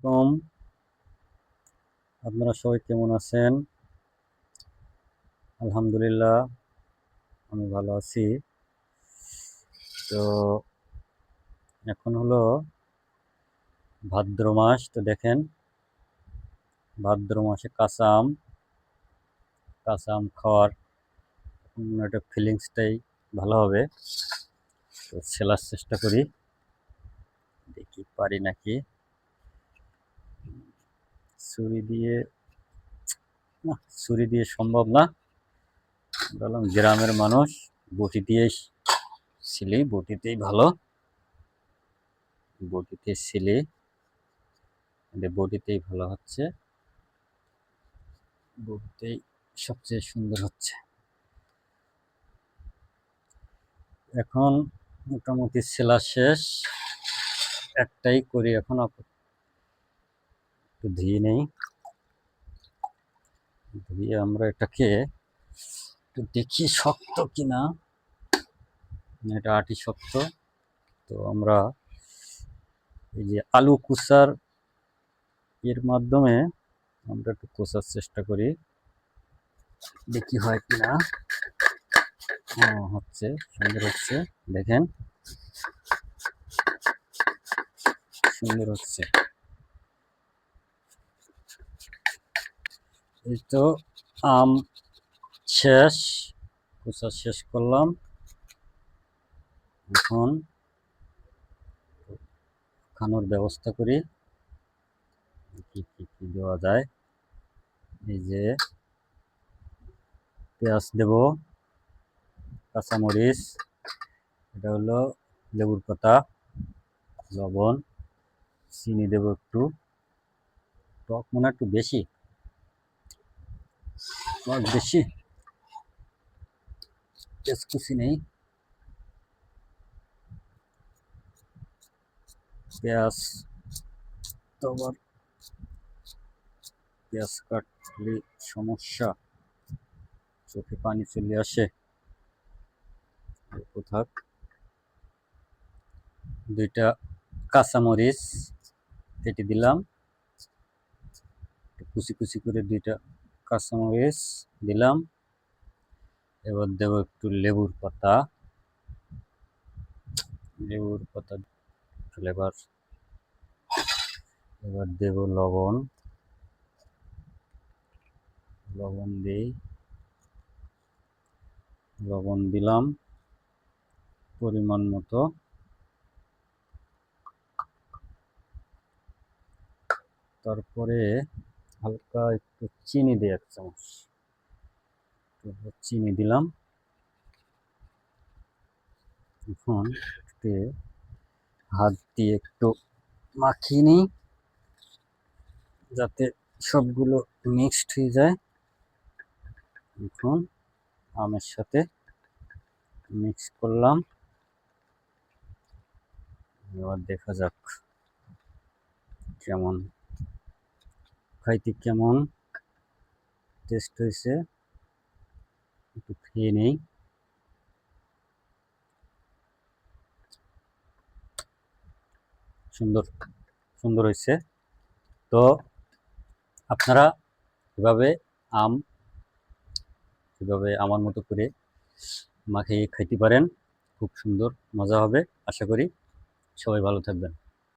আলাইকুম। আপনারা সবাই কেমন আছেন? আলহামদুলিল্লাহ, আমি ভালো আছি। তো এখন হলো ভাদ্র মাস, তো দেখেন ভাদ্র মাসে কাঁচা আম, কাঁচা খাওয়ার একটা ফিলিংসটাই ভালো হবে। তো সেলার চেষ্টা করি। দেখি পারি নাকি। ছুরি দিয়ে ছুরি দিয়ে সম্ভব না। বললাম, গ্রামের মানুষ, বটি দিয়ে ছিলি বটিতেই ভালো। বটিতে ছিলে বটিতেই ভালো হচ্ছে। বটিতেই সবচেয়ে সুন্দর হচ্ছে। এখন মোটামুটি সেলা শেষ। একটাই করি এখন, আপাতত। একটু ধুয়ে নেই। ধুয়ে আমরা এটাকে একটু দেখি শক্ত কিনা। না, এটা আটি শক্ত। তো আমরা এই যে আলু কুচার এর মাধ্যমে আমরা একটু কোচার চেষ্টা করি। দেখি হয় কিনা। হ্যাঁ হচ্ছে সুন্দর হচ্ছে। দেখেন। সুন্দর হচ্ছে। এই তো, আম শেষ কুচা শেষ করলাম। এখন খানোর ব্যবস্থা করি। কি কি দেওয়া যায়? এই যে পেঁয়াজ দেব, কাঁচামরিচ, এটা হলো লেবুর পাতা, লবণ, চিনি দেব একটু। টক মনে একটু বেশি। টক বেশি তেজকুচি নেই পেঁয়াজ তো আবার পেঁয়াজ কাটলে সমস্যা চোখে পানি চলে আসে থাক দুইটা কাঁচামরিচ কেটে দিলাম কুচি কুচি করে দুইটা কাঁচামরিচ দিলাম। এবার দেবো একটু লেবুর পাতা। লেবুর পাতা ফ্লেভার এবার দেব লবণ। লবণ দিই। লবণ দিলাম পরিমাণ মতো। তারপরে হালকা একটু চিনি দিই এক চামচ। চিনি দিলাম। এখন হাত দিয়ে একটু মাখিয়ে নিই, যাতে সবগুলো মিক্সড হয়ে যায়। এখন আমের সাথে মিক্স করলাম। এবার দেখা যাক কেমন খাইতে কেমন? টেস্ট হয়েছে একটু খেয়ে নেই। সুন্দর সুন্দর হয়েছে তো আপনারা এভাবে আম, এভাবে আমার মতো করে মাখিয়ে খাইতে পারেন। খুব সুন্দর, মজা হবে, আশা করি। সবাই ভালো থাকবেন।